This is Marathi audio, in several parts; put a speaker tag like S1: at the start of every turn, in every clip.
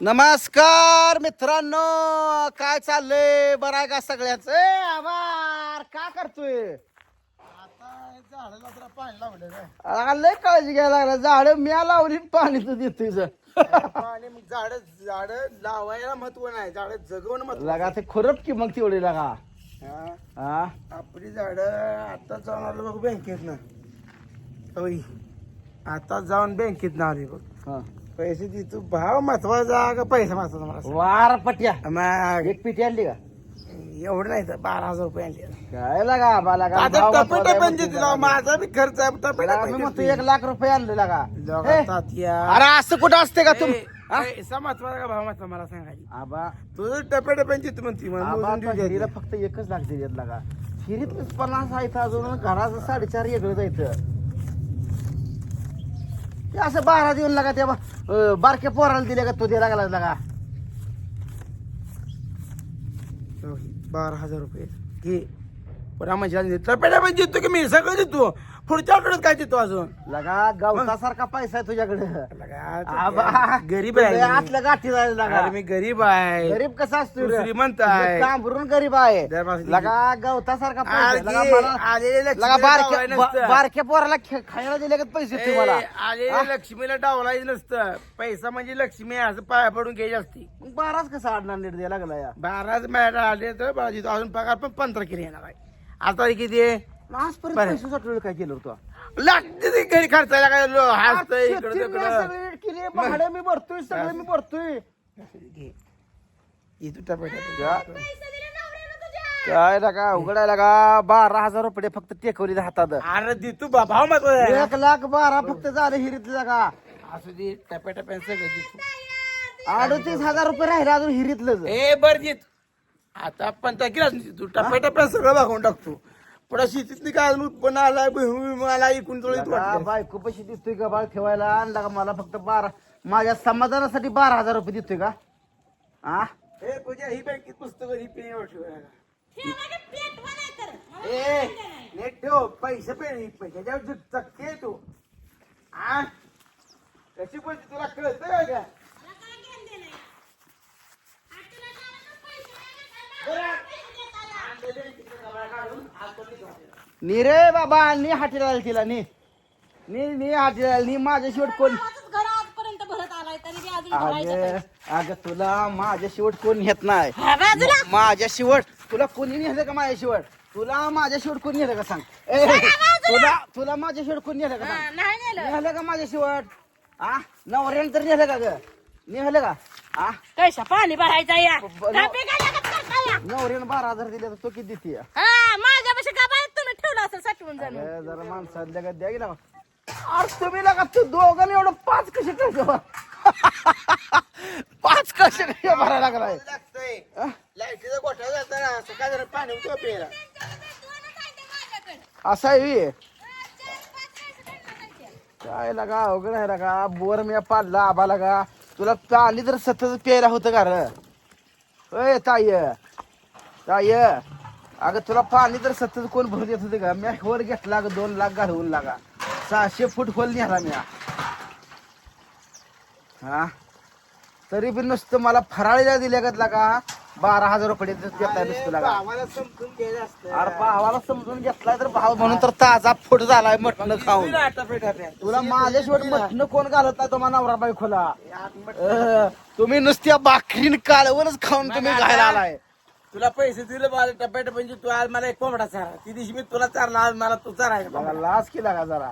S1: नमस्कार मित्रांनो काय चाललंय? बरं आहे का सगळ्याच? ए आभार. का करतोय?
S2: पाणी लावलं
S1: लय काळजी घ्यायला लागला. झाड मी लावली पाणी तू देतोय जर.
S2: पाणी मग झाड झाड लावायला महत्त्व नाही. झाड जगवणं महत्त्व
S1: लगा ते खुरप की मग तेवढी लगा.
S2: हा.
S1: हा?
S2: आपली झाड आता जाऊन आलो बघ बँकेत ना आता जाऊन बँकेत ना आली बघ.
S1: हा.
S2: पैसे दे तू. भाव महत्त्वाचा का पैसा महत्त्वाचा मला.
S1: वार पट्या.
S2: मग
S1: एक पिटी आणली का?
S2: एवढं नाही तर बारा हजार रुपये आणले.
S1: काय लगा आबा लगा
S2: आता
S1: भाव
S2: टपे
S1: महत्त्वाचा आहे
S2: टपे
S1: म्हणते
S2: देते
S1: लगा.
S2: माझा बी खर्च आहे टपे
S1: लगा, मी म्हणतो एक लाख रुपये आणले लगा. हे, अरे असं कुठं असते का तुम
S2: ए, पैसा महत्त्वाचा का भाव महत्त्वाचा मला सांगायची
S1: आबा.
S2: तुझं टप्प्या टप्प्याची तू म्हणती मला
S1: आबा
S2: मोजून देऊ
S1: आता
S2: द्या.
S1: हिरीला फक्त एकच लाख दिलेत लागा. हिरीत पन्नास आहेत अजून घराचं साडेचार वेगळं जायचं ते असं बारा देऊन लागा त्या बारक्या पोराला दिले का तो दिला लागला लागा.
S2: बारा हजार रुपये. घे. पण म्हणजे टप्प्या देतो की मी? सगळं देतो. पुढच्या आठवड्यात काय देतो अजून?
S1: लगा गवतासारखा पैसा आहे तुझ्याकडे.
S2: लगा, गरीब आहे मी.
S1: आतल्या गाठी जायला
S2: अरे मी गरीब आहे.
S1: गरीब कसा असतो
S2: तू
S1: रे?
S2: श्रीमंत आहे.
S1: कांबरून गरीब आहे लगा गवतासारखा पैसा आहे. लगा
S2: आले-
S1: मला-
S2: आलेले
S1: लगा
S2: लक्ष्मीला
S1: बारक्या
S2: डावलाय
S1: बा-
S2: नसतं.
S1: बारक्या पोराला खे- खायला दिले का पैसे
S2: ए,
S1: तुम्हाला
S2: आलेल्या लक्ष्मीला डावलायचं नसतं. पैसा म्हणजे लक्ष्मी आहे, असं पाया पडून घ्यायची असती
S1: मग बाराच कसा अडणार नीट द्यायला लागला या?
S2: बाराच मॅडम आले तर अजून पगार पण पंधरा किलो येणार आहे. आता किती आहे?
S1: आजपर्यंत
S2: बरं.
S1: पैसे साठवले काय केलं होतं?
S2: लागते ते घरी खर्चायला काय लो- हसतंय इकडं
S1: शेती मी
S2: तिकडं
S1: सगळी केली, भाडं मी भरतोय सगळं मी भरतोय.
S2: घे. हे तू.
S1: काय लागा उघडायला का बारा हजार रुपये फक्त टेकवली हातात.
S2: अरे दे तू बा- भाव मत
S1: एक लाख बारा फक्त झाले हिरीत लागा.
S2: असू दे टप्प्या टप्प्यानं सगळं दे तू.
S1: अडतीस हजार रुपये राहिले अजून हिरीतलं
S2: ए बर देत आता पंधरा किलो तू टप्प्या टप्प्या सगळं भागून टाकतो पुढे शेतीत काय अजून उत्पन्न आलाय मला एकूण तुला
S1: बायको पैसे दिसतोय का बाळ ठेवायला? आणला का मला फक्त बारा माझ्या समाधानासाठी बारा हजार रुपये देतोय का? आ?
S2: ए पूजा ही बँकेत पुस्तक ही पेन ठेवायला ए नेट ठेव पैसे पेन पैशाच्या चक्के तू. आ? कशी पण तुला कळतं का?
S1: नी रे बाबा नी हाटीला तिला नी. नी नी हाटीला नी माझ्या शेवट कोण?
S3: घर आजपर्यंत भरत आलाय तरी बी अजून भरायचं
S1: अगं तुला माझ्या शेवट कोण घेत नाही?
S3: हा, बाजूला.
S1: म- माझ्या शेवट. तुला कोणी नेलं का माझ्या शेवट? तुला माझ्या शेवट कोणी नेलं का सांग? ए, तुला. तुला माझ्या शेवट कोणी नेलं का
S3: हा,
S1: सांग?
S3: नाही नेलं.
S1: नेलं का माझ्या शेवट? आ? नवऱ्यानं तर नेलं का ग? नेलं का? आ?
S3: कैसा पाणी भरायचा या?
S1: ब-
S3: डबे काय लागत करता या?
S1: नवऱ्यानं बारा हजार दिले तर तो किती देते
S3: हा माझ्यापाशी का तुम्ही ठेवलं असेल साठवून जण?
S1: अरे जरा माणसाला का द्या गेला अरे तुम्ही लगा तू दोघांनी एवढं पाच कसे ठेवतो पाच कसे कसे भरायला लागलाय?
S2: लागतंय.
S1: आ?
S2: लाईटीचा गोठा जाता ना सकाळ जरा पाणी होतं प्यायला.
S1: असं आहे व्हय. काय लगा अवघड आहे लगा. बोर मी पाडला आबा लगा. तुला पाणी तर सतत प्यायला होतं का रे? अय ताय ताय अगं तुला पाणी तर सतत कोण भरून देत होते का? मी वर घेतला ग दोन लाख घालवून लागा. सहाशे फूट खोल निघाला मी. हा? तरी बी नुसतं मला फराळीला दिल्या का लागा. बारा हजार रुपये देता नुसतं लागा. अरे भावाला समजून घेतलाय तर भाव म्हणून तर ताजा फुट झालाय मटण खाऊन. तुला माझ्या शेवट मटण कोण घालत नाही तुम्हाला नवरा बायकोला? अं, तुम्ही नुसत्या बाकरीन कालवरच खाऊन तुम्ही घायला आलाय.
S2: तुला पैसे दिले मला टप्प्या टप्प्याचे तू आज मला एक कोंबडा चारा. ती दिवशी मी तुला चारला आज मला तू
S1: बघा लाच केला का जरा.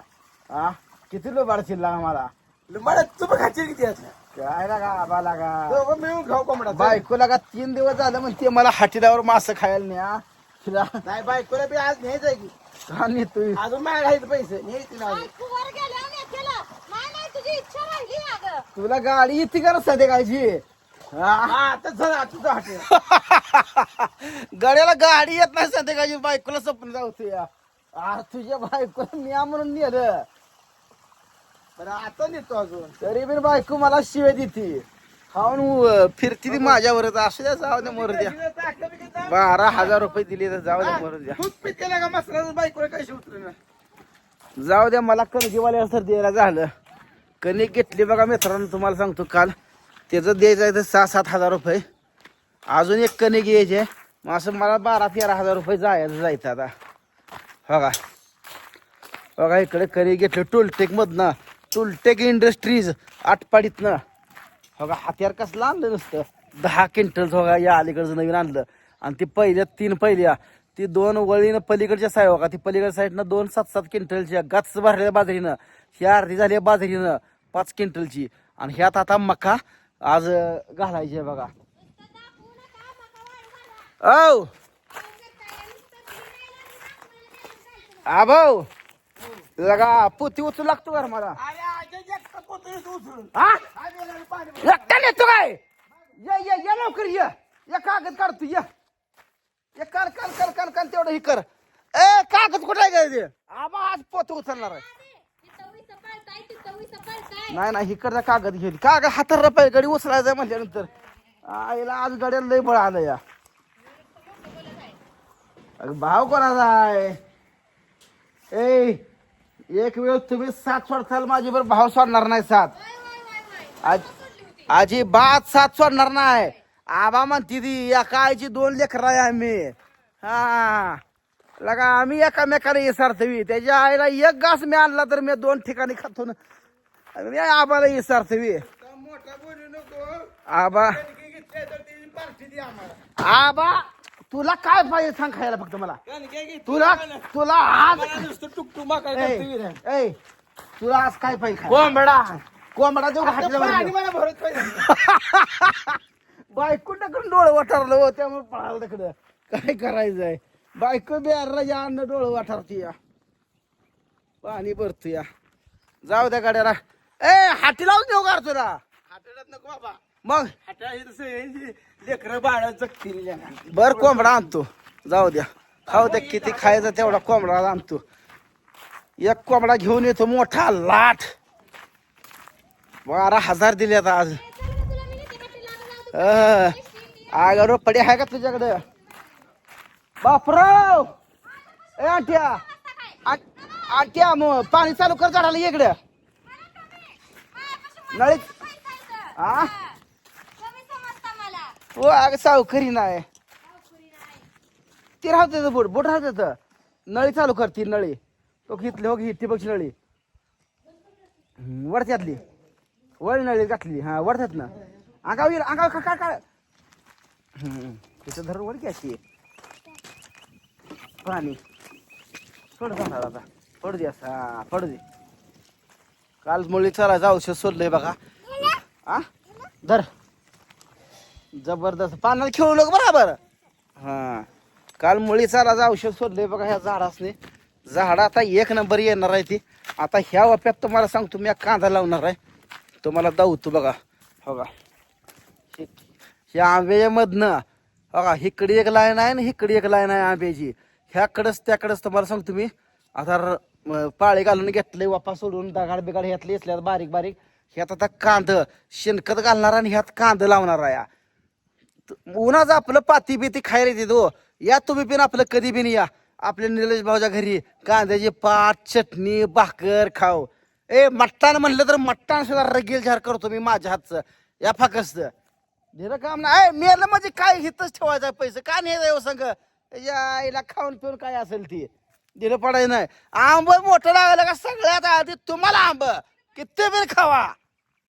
S1: हा? किती लोबाडशील लागा मला?
S2: मला तू पण खाशील किती असं
S1: काय लागा आबा लागा.
S2: दोघं मिळून खाऊ कोंबडा
S1: बायको लागा तीन दिवस झालं म्हणते मला हाटीदावर मास खायला न्या. तिला
S2: नाही बायकोला बी आज न्यायचं आहे की.
S1: का नेतोय
S2: अजून माझ्या घायचं पैसे न्यायचे ना अजून.
S3: तू वर गेल्यावर नेतेला. नाही नाही तुझी इच्छा राहिली अगं.
S1: तुला गाडी येते का सध्या कायची हा
S2: हा
S1: गड्याला गाडी येत नाही संध्याकाळची बायकोला स्वप्न जाऊते आ तुझ्या बायकोला मी म्हणून नेलं.
S2: बरं आता नेतो अजून.
S1: तरी बी बायको मला शिवे देते. खाऊन फिरती ती माझ्यावरच. असू द्या जाऊ द्या मरू द्या. बारा हजार रुपये दिले तर जाऊ द्या मरू द्या.
S2: पितेला का मसरा बायकोला
S1: जाऊ द्या मला कणकीवाल्या सर द्यायला झालं. कणिक घेतली बघा मित्रांनो तुम्हाला सांगतो काल. त्याचं द्यायचं आहे तर सहा सात हजार रुपये. अजून एक कणी घ्यायचे. मग असं मला बारा तेरा हजार रुपये जायचं जायचं आता. हो का बघा इकडे कणिक घेतलं. टोलटेकमधनं टोलटेक इंडस्ट्रीज आटपाडीतनं. हो का हत्यार कसलं आणलं नसतं. दहा क्विंटलचं बघा या अलीकडचं नवीन आणलं. आणि ती पहिल्या तीन पहिल्या. ती दोन वळीनं पलीकडच्या साईड बघा का ती पलीकडच्या साईडनं दोन सात सात क्विंटलच्या गच भरलेल्या बाजरीनं. ही अर्धी झाली बाजरीनं पाच क्विंटलची. आणि ह्यात आता मका आज घालायची आहे बघा. औ. आभाऊ लगा पोती उचलू लागतो का मला?
S2: अरे आजच्या एकटा पोतळीत उचलून
S1: हा
S2: आज याला पाणी
S1: एकटा नेतो काय? ये ये ये लवकर ये. ये कागद काढ तू ये. ये कर कर कर कर कर तेवढं हे कर. ए कागद कुठे आहे ते? आबा आज पोत उचलणार आहे. नाही नाही इकडचा कागद घेईल. कागद हातात रुपये गडी उचलायचं म्हटल्यानंतर आईला आज गड्याला लय बळ आलं या. भाव कोणाचा आहे? ए एक वेळ तुम्ही सात सोडताल माझी बरं भाव सोडणार नाही सात. आज बात साथ सोडणार नाही. आबा म्हणती ती एका आईची दोन लेकर आहे आम्ही. हा. लगा आम्ही एकामेकाला येसार्थवी त्याच्या आईला एक घास मी आणला तर मी दोन ठिकाणी खातो ना. मी आबाला
S2: नको
S1: आबा. आबा तुला काय पाहिजे सांग खायला फक्त मला. तुला तुला आज तुला आज काय पाहिजे?
S2: कोंबडा.
S1: कोंबडा देऊ का
S2: आता
S1: हाटीला
S2: पाणी
S1: भरून?
S2: मला भरत पाहिजे
S1: बायको टाकून डोळे वाटारलं हो त्यामुळे पळालं तिकडं. काय करायचंय? बायको बिहारला अन्न डोळं वाटारती या. पाणी भरतो या. जाऊ त्या गाड्याला. ए हाटी लावून देऊ का रे तुला?
S2: हाताळत नको बाबा.
S1: मग?
S2: तसं लेकरं बाळ जगतील
S1: बर कोंबडा आणतो. जाऊ द्या. खाऊ द्या किती खायचं तेवढा कोंबडा आणतो. एक कोंबडा घेऊन येतो मोठा लाट. बारा हजार दिले आता आज आगारो पडी आहे का तुझ्याकडे? बापराव! ए आंट्या! आ- आंट्या मग पाणी चालू कर झाडाला इकडे. नळी हा हो अग सावकरी नाही. ती राहत येतं बोट बोट राहत तर नळी चालू कर ती नळी. तो घेतली हो ही ठिबकची नळी. हम्म, वरत्यातली वर नळी घातली. हा वरत्यात ना अंगाव येईल का काय काय हम्म, तिचं धरून वर घ्यायची पाणी. सोड जाणार आता. पडू दे असं. हा पडू दे. काल मुली चालायचं औषध सोडलंय बघा. आ? धर. जबरदस्त. पाण्यात खेळू नको बरोबर. हा. काल मुळी चालायचं औषध सोडलंय बघा ह्या झाडासने. झाड आता एक नंबर येणार आहे ती. आता ह्या वाप्यात तुम्हाला सांगतो मी कांदा लावणार आहे. तुम्हाला दावतो बघा. हो का? हे- ह्या आंब्यामधनं. हो का? हिकडे एक लाईन आहे ना हिकडे एक लाईन आहे आंब्याची. ह्याकडंच त्याकडंच तुम्हाला सांगतो मी. आता र- घालून घेतले वापा सोडून दगाड बिगाड ह्यातले असल्यात बारीक बारीक. ह्यात आता कांद शेणखत घालणार आणि ह्यात कांद लावणार आहे. त- आपलं पाती बिती खायला येते तो. या तुम्ही पण आपलं कधी बिन या. आपल्या निलेश भाऊच्या घरी कांद्याची पाट चटणी भाकर खाऊ. ए मट्टान म्हणलं तर मट्टान सुद्धा रगेल झार करतो मी माझ्या हातचं. या फाकसचं. दिलं काम नाही. मेलं म्हणजे काय? हितच ठेवायचं पैसे. का नाही येऊ संग? या खाऊन पिऊन काय असेल ती? दिलं पडायचं नाही. आंब मोठं लागलं का सगळ्यात आधी तुम्हाला आंब. किती बिल खावा?